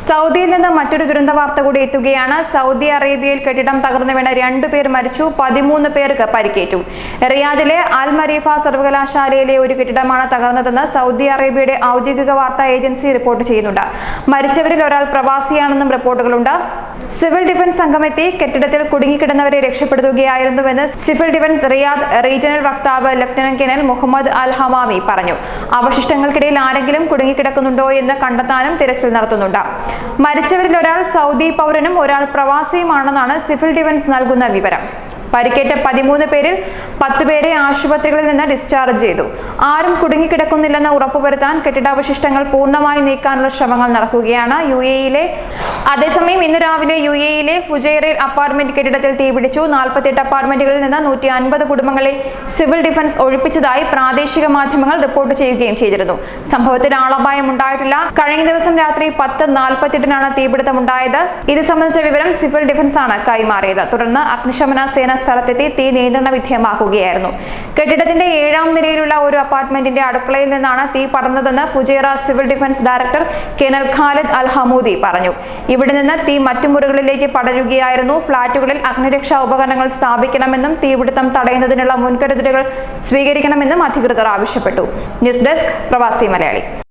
സൗദിയിൽ നിന്ന് മറ്റൊരു ദുരന്ത വാർത്ത കൂടി എത്തുകയാണ്. സൗദി അറേബ്യയിൽ കെട്ടിടം തകർന്നു വീണ രണ്ടു പേർ മരിച്ചു പതിമൂന്ന് പേർക്ക് പരിക്കേറ്റു. റിയാദിലെ അൽ മരീഫ സർവകലാശാലയിലെ ഒരു കെട്ടിടമാണ് തകർന്നതെന്ന് സൗദി അറേബ്യയുടെ ഔദ്യോഗിക വാർത്താ ഏജൻസി റിപ്പോർട്ട് ചെയ്യുന്നുണ്ട്. മരിച്ചവരിൽ ഒരാൾ പ്രവാസിയാണെന്നും റിപ്പോർട്ടുകളുണ്ട്. സിവിൽ ഡിഫൻസ് സംഘമെത്തി കെട്ടിടത്തിൽ കുടുങ്ങിക്കിടന്നവരെ രക്ഷപ്പെടുത്തുകയായിരുന്നുവെന്ന് സിവിൽ ഡിഫൻസ് റിയാദ് റീജിയണൽ വക്താവ് lieutenant colonel Mohammed Al Hamami പറഞ്ഞു. അവശിഷ്ടങ്ങൾക്കിടയിൽ ആരെങ്കിലും കുടുങ്ങിക്കിടക്കുന്നുണ്ടോ എന്ന് കണ്ടെത്താനും തിരച്ചിൽ നടത്തുന്നുണ്ട്. മരിച്ചവരിൽ ഒരാൾ സൗദി പൗരനും ഒരാൾ പ്രവാസിയുമാണെന്നാണ് സിവിൽ ഡിഫൻസ് നൽകുന്ന വിവരം. പരിക്കേറ്റ പതിമൂന്ന് പേരിൽ പത്ത് പേരെ ആശുപത്രികളിൽ നിന്ന് ഡിസ്ചാർജ് ചെയ്തു. ആരും കുടുങ്ങിക്കിടക്കുന്നില്ലെന്ന് ഉറപ്പുവരുത്താൻ കെട്ടിടാവശിഷ്ടങ്ങൾ പൂർണമായി നീക്കാനുള്ള ശ്രമങ്ങൾ നടക്കുകയാണ് യു എയിലെ അതേസമയം ഇന്ന് രാവിലെ യു എയിലെ ഫുജൈറയിൽ അപ്പാർട്ട്മെന്റ് കെട്ടിടത്തിൽ തീപിടിച്ചു നാൽപ്പത്തിയെട്ട് അപ്പാർട്ട്മെന്റുകളിൽ നിന്ന് നൂറ്റി അൻപത് കുടുംബങ്ങളെ സിവിൽ ഡിഫൻസ് ഒഴിപ്പിച്ചതായി പ്രാദേശിക മാധ്യമങ്ങൾ റിപ്പോർട്ട് ചെയ്യുകയും ചെയ്തിരുന്നു. സംഭവത്തിൽ ആളപായം ഉണ്ടായിട്ടില്ല. കഴിഞ്ഞ ദിവസം രാത്രി പത്ത് നാൽപ്പത്തിയെട്ടിനാണ് തീപിടുത്തമുണ്ടായത് ഇത് സംബന്ധിച്ച വിവരം സിവിൽ ഡിഫൻസ് ആണ് കൈമാറിയത്. തുടർന്ന് അഗ്നിശമന സേന സ്ഥലത്തെത്തി തീ നിയന്ത്രണ വിധേയമാക്കുകയായിരുന്നു കെട്ടിടത്തിന്റെ ഏഴാം നിലയിലുള്ള ഒരു അപ്പാർട്ട്മെന്റിന്റെ അടുക്കളയിൽ നിന്നാണ് തീ പടർന്നതെന്ന് Fujairah civil defence director colonel Khalid Al Hamoudi പറഞ്ഞു. ഇവിടെ നിന്ന് തീ മറ്റു മുറികളിലേക്ക് പടരുകയായിരുന്നു. ഫ്ളാറ്റുകളിൽ അഗ്നിരക്ഷാ ഉപകരണങ്ങൾ സ്ഥാപിക്കണമെന്നും തീപിടുത്തം തടയുന്നതിനുള്ള മുൻകരുതലുകൾ സ്വീകരിക്കണമെന്നും അധികൃതർ ആവശ്യപ്പെട്ടു. ന്യൂസ് ഡെസ്ക് പ്രവാസി മലയാളി.